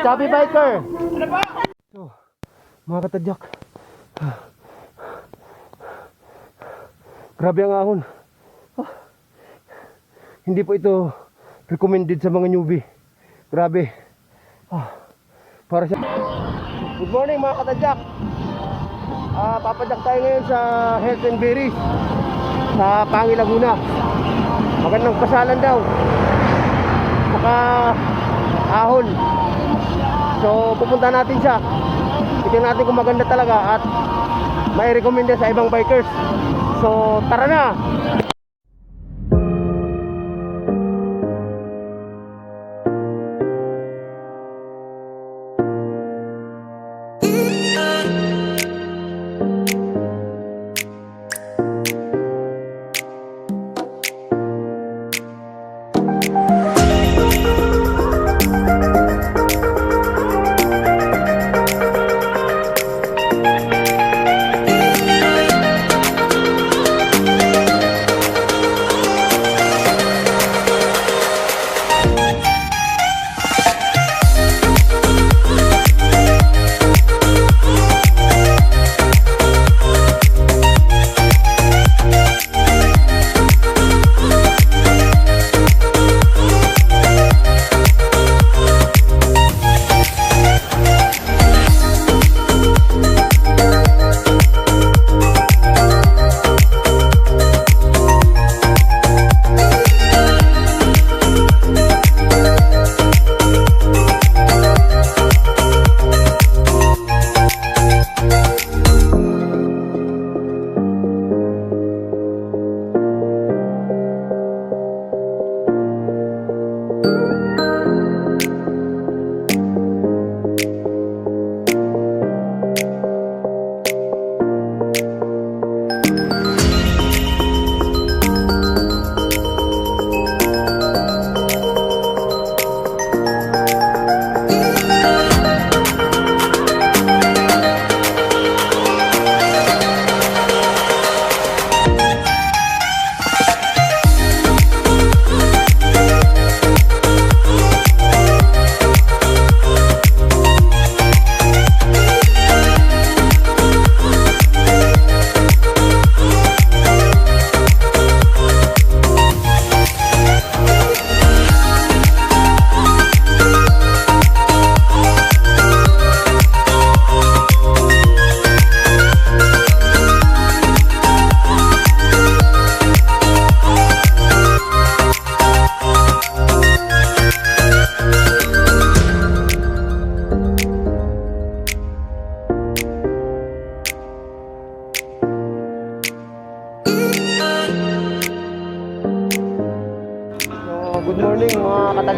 Chubby biker. So, mga katadyak. Grabe ang ahon. Ah. Hindi po ito recommended sa mga newbie. Grabe. Ah. Para sa Good morning mga katadyak. Ah, papadyak tayo ngayon sa Health and Berries sa Pangi Laguna. Magandang pasalan daw. Saka ahon. So pupunta natin siya. Tingnan natin kung maganda talaga at may recommend sa ibang bikers. So tara na.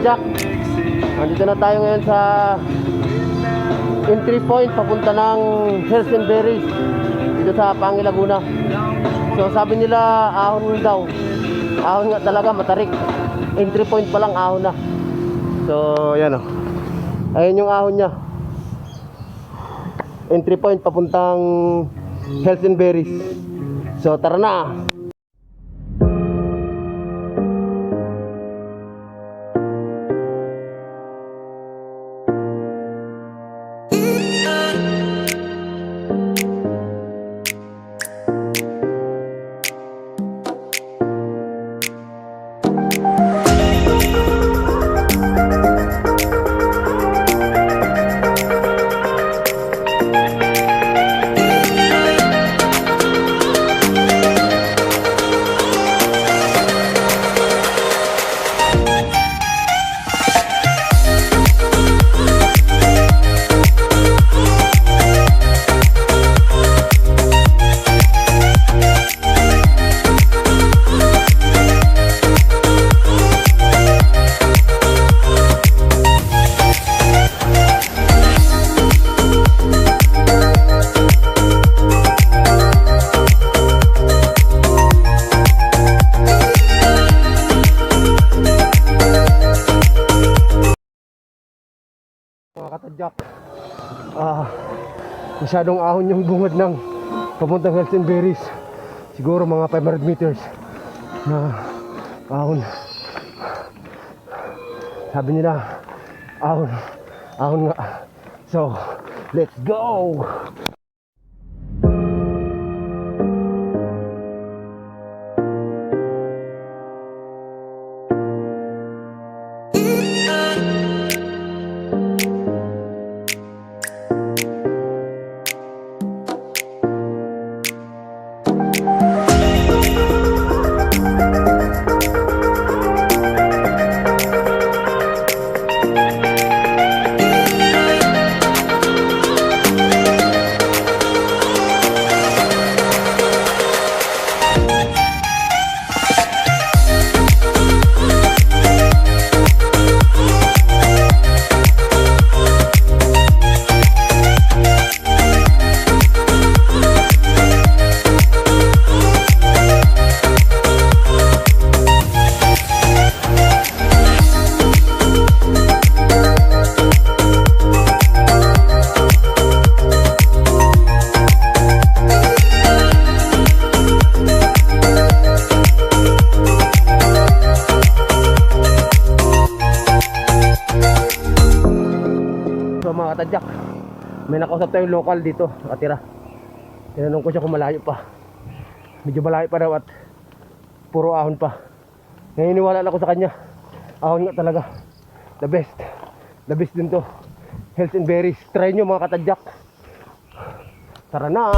Katadyak. Nandito na tayo ngayon sa entry point papunta ng Hills and Berries dito sa Pangi Laguna. So sabi nila ahon daw. Ahon nga talaga matarik. Entry point pa lang ahon na. So yan o. Ayun yung ahon niya. Entry point papuntang Hills and Berries. So tara na. Katadyak ah masyadong ahon yung bungad ng papuntang and Berries siguro mga 500 meters na ahon sabi nila ahon Ahon nga. So, let's go! Mga katadyak, may nakausap tayong local dito, nakatira. Tinanong ko siya kung malayo pa. Medyo malayo pa daw at puro ahon pa. Naniniwala lang ako sa kanya. Ahon nga talaga. The best. The best din to. Health and berries. Try nyo mga katadyak. Tara na.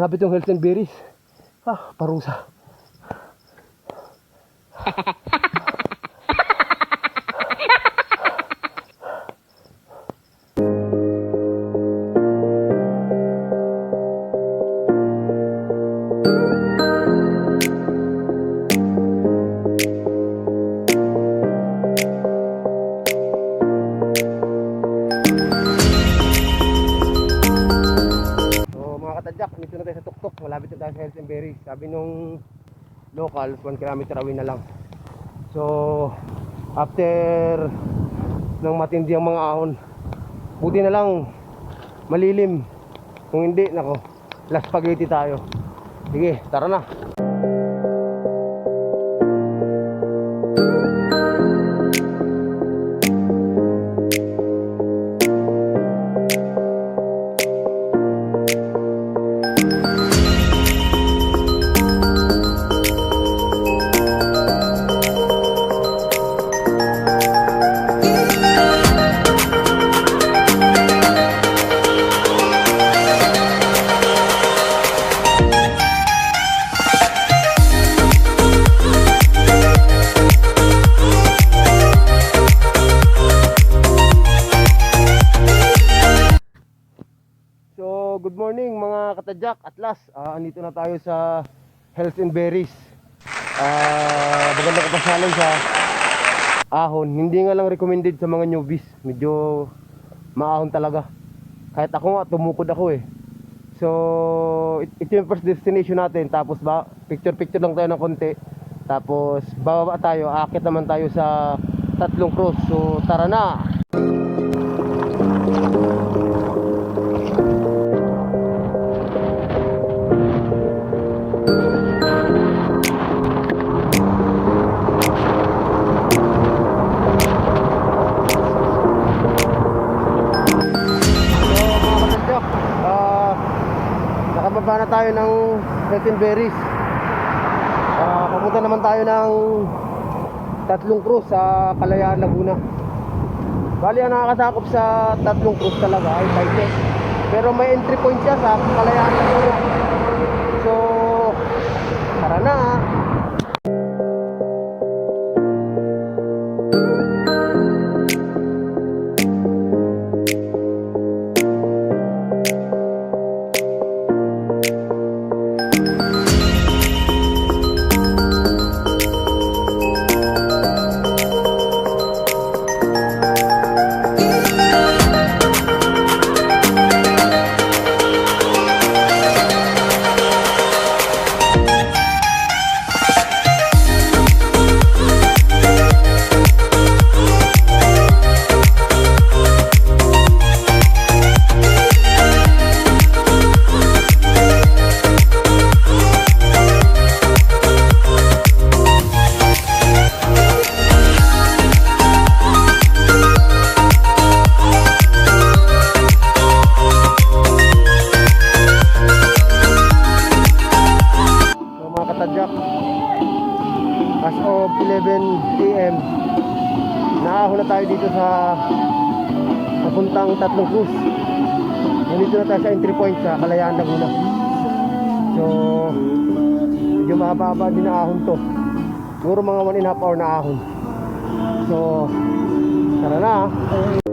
Grabe tong health and berries. Ah, parusa. Sabi nung local, 1 kilometer away na lang. So, after ng matindi ang mga ahon, buti na lang malilim. Kung hindi, nako, last spaghetti tayo. Sige, tara na. Good morning mga katadyak. At last, ah, andito na tayo sa Health and Berries. Ah, maganda kapasalan sa ahon. Hindi nga lang recommended sa mga newbies. Medyo maahon talaga. Kahit ako nga, tumukod ako eh. So, it- ito yung first destination natin. Tapos ba, picture-picture lang tayo ng konti. Tapos, bababa tayo. Akit naman tayo sa tatlong cross. So, tara na! Nakababa na tayo ng and Berries. Ah, papunta naman tayo ng tatlong cruise sa Kalayaan, Laguna. Bali, ang nakakasakop sa tatlong cruise talaga ay Paite. Pero may entry point siya sa Kalayaan, Laguna. So, tara na. Mahaba-haba din na ahon to. Siguro mga 1 and a half hour na ahon. So, tara na.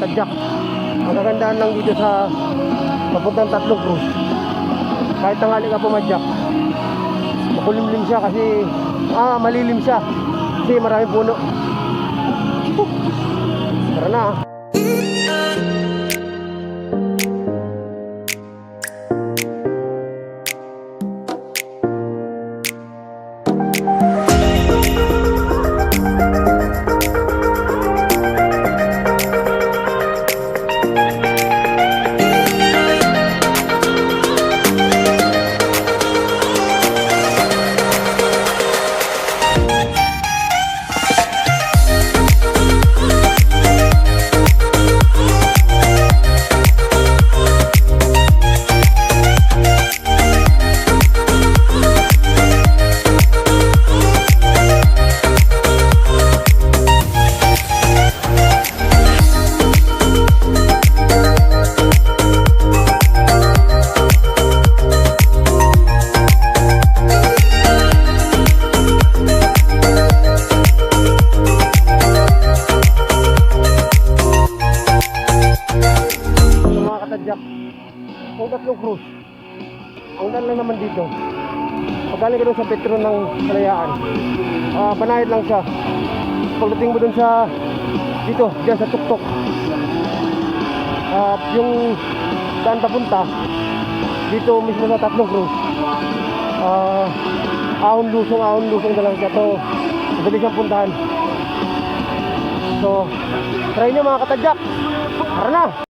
Katadyak ang kagandahan lang dito sa papuntang tatlong cruise kahit tangali ka pumadyak makulimlim siya kasi ah malilim siya. Kasi maraming puno. Tara na siya. Pagdating mo doon sa, dito, dyan sa tuktok, at yung daan papunta, dito mismo sa tatlong cruise, ah ahon lusong, ahon lusong na lang siya. So, madali siyang puntahan. So, try nyo mga katadyak. Tara na!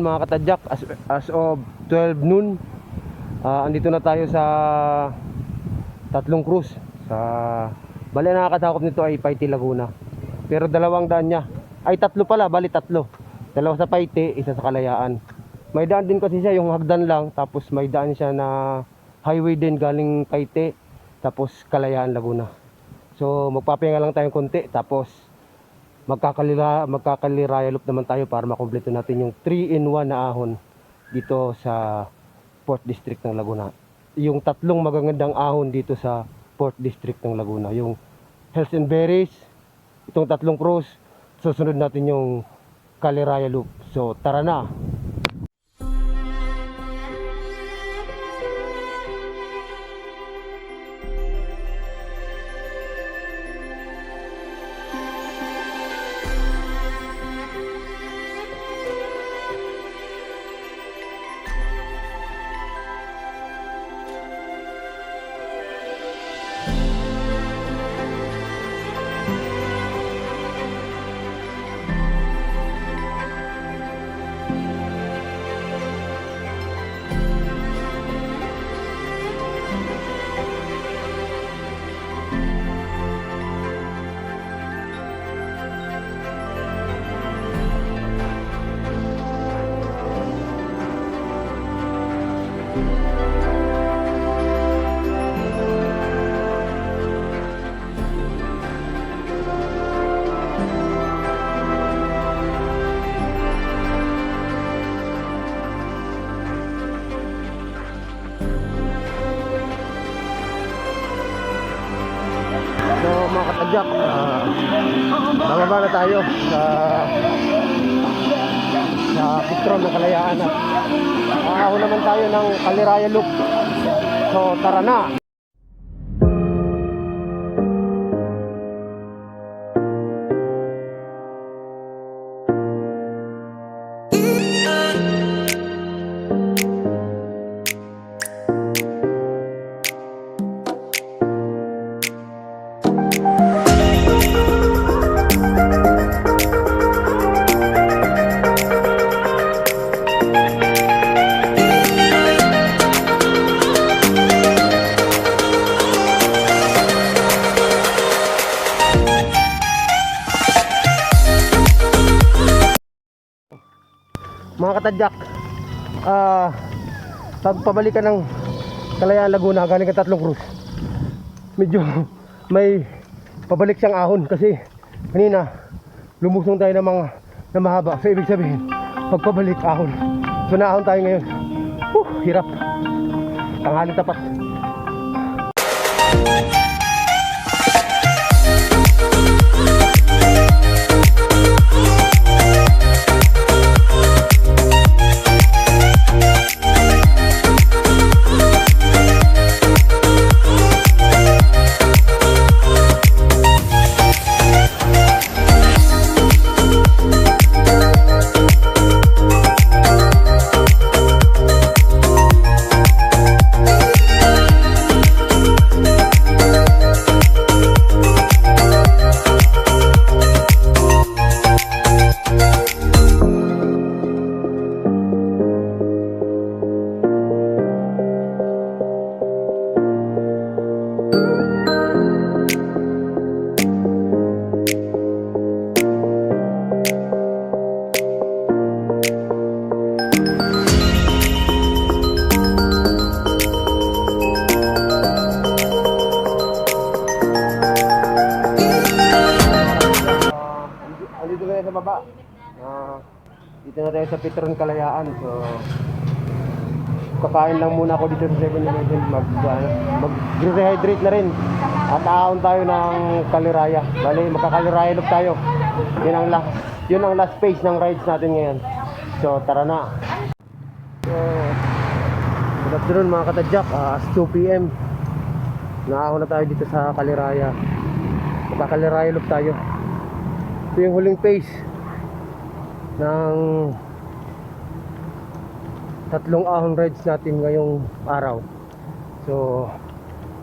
Afternoon mga katadyak. As, as of 12 noon, ah, andito na tayo sa Tatlong Cruz. Sa bali nakakatakop nito ay Paiti Laguna. Pero dalawang daan niya. Ay tatlo pala, bali tatlo. Dalawa sa Paite, isa sa Kalayaan. May daan din kasi siya, yung hagdan lang. Tapos may daan siya na highway din galing Paite. Tapos Kalayaan, Laguna. So magpapahinga lang tayong konti. Tapos magkakalira, magkakaliraya loop naman tayo para makumpleto natin yung 3-in-1 na ahon dito sa Port District ng Laguna. Yung tatlong magagandang ahon dito sa Port District ng Laguna. Yung Hells and Berries, itong tatlong cross, susunod natin yung Kaliraya Loop. So tara na! Katadyak, uh, bababa na tayo sa sa Pitron ng Kalayaan na. Aaho naman tayo ng Kaliraya Loop. So tara na! Mga katadyak, ah, pag pabalik ka ng Kalayaan Laguna, galing ka tatlong cruise, medyo may pabalik siyang ahon kasi kanina lumusong tayo ng mga na mahaba. So ibig sabihin, pag pabalik ahon. So naahon tayo ngayon. Huh, hirap. Tanghaling tapat. Dito na tayo sa Petron Kalayaan. So, kakain lang muna ako dito sa 7-Eleven. Mag, uh, mag-rehydrate na rin. At aahon tayo ng Kaliraya. Bali, magkakaliraya loop tayo. Yun ang last, yun ang last phase ng rides natin ngayon. So, tara na. So, good afternoon mga katadyak. Ah, 2 p.m. Naahon na tayo dito sa Kaliraya. Magkakaliraya loop tayo. Ito yung huling phase ng tatlong ahon rides natin ngayong araw. So,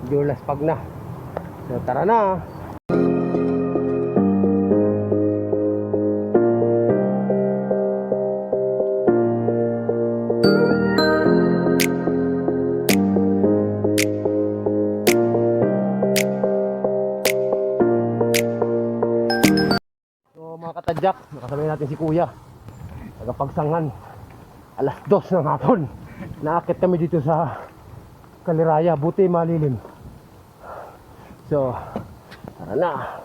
medyo laspag na. So, tara na! katadyak, nakasabay natin si Kuya. Nagapagsangan. Alas dos ng hapon. Naakit kami dito sa Kaliraya. Buti malilim. So, tara na.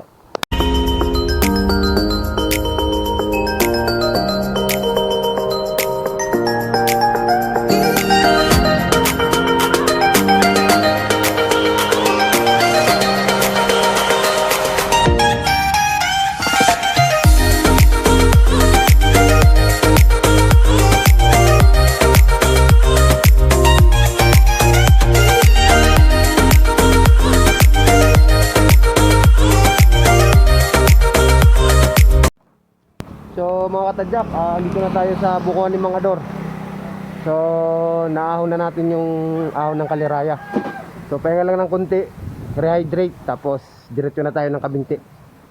Mga katadyak, ah, dito na tayo sa Bukuan ni Mangador. So naahon na natin yung ahon ng kaliraya. So pahinga lang ng konti, rehydrate, tapos diretso na tayo ng kabinti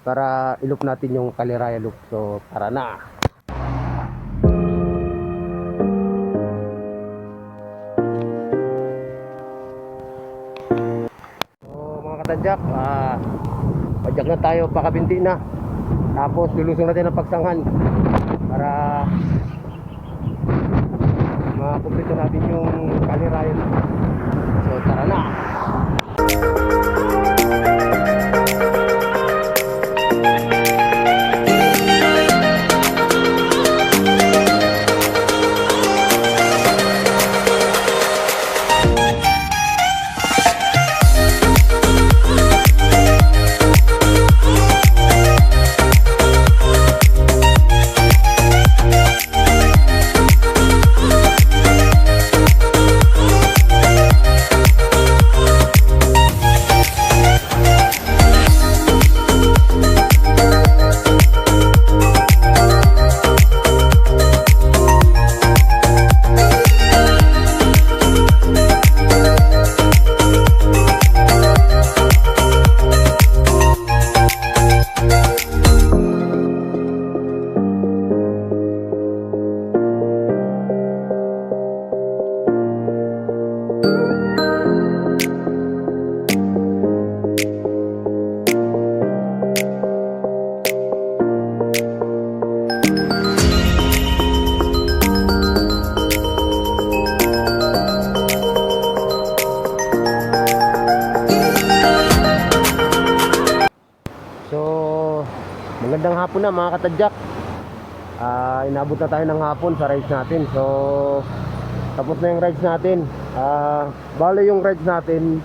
para ilup natin yung kaliraya loop. So tara na! Katadyak, ah, padyak na tayo, pakabinti na. Tapos lulusong natin ang pagsanghan mga katadyak. Ah, inabot na tayo ng hapon sa rides natin. So, tapos na yung rides natin. Ah, bale yung rides natin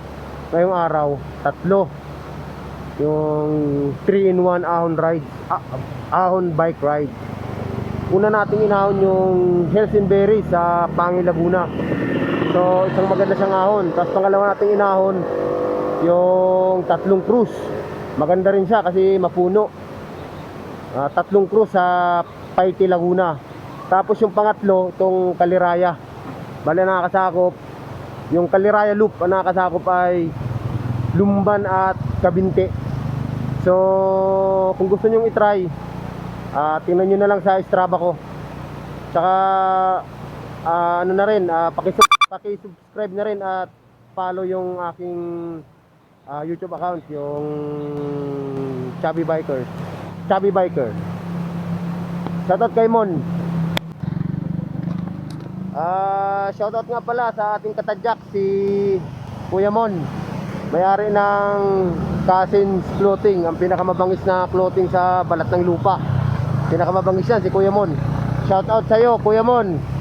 ngayong araw, tatlo. Yung 3-in-1 ahon ride, ah, ahon bike ride. Una nating inahon yung Helsinberry sa Pangi, Laguna. So, isang maganda siyang ahon. Tapos pangalawa nating inahon yung tatlong cruise. Maganda rin siya kasi mapuno. Ah, tatlong cruise sa Paiti, Laguna. Tapos yung pangatlo, itong Kaliraya. Bale nakakasakop. Yung Kaliraya Loop, ang nakakasakop ay Lumban at Kabinte. So, kung gusto nyo i-try, ah tingnan nyo na lang sa Strava ko. Tsaka, ah, ano na rin, ah, pakisub- pakisubscribe na rin at follow yung aking ah, YouTube account, yung Chubby Biker. Chubby Biker. Shoutout kay Mon. Ah, shoutout nga pala sa ating katadyak si Kuya Mon. May-ari ng Cousins Clothing, ang pinakamabangis na clothing sa balat ng lupa. Pinakamabangis yan si Kuya Mon. Shoutout sa iyo, Kuya Mon.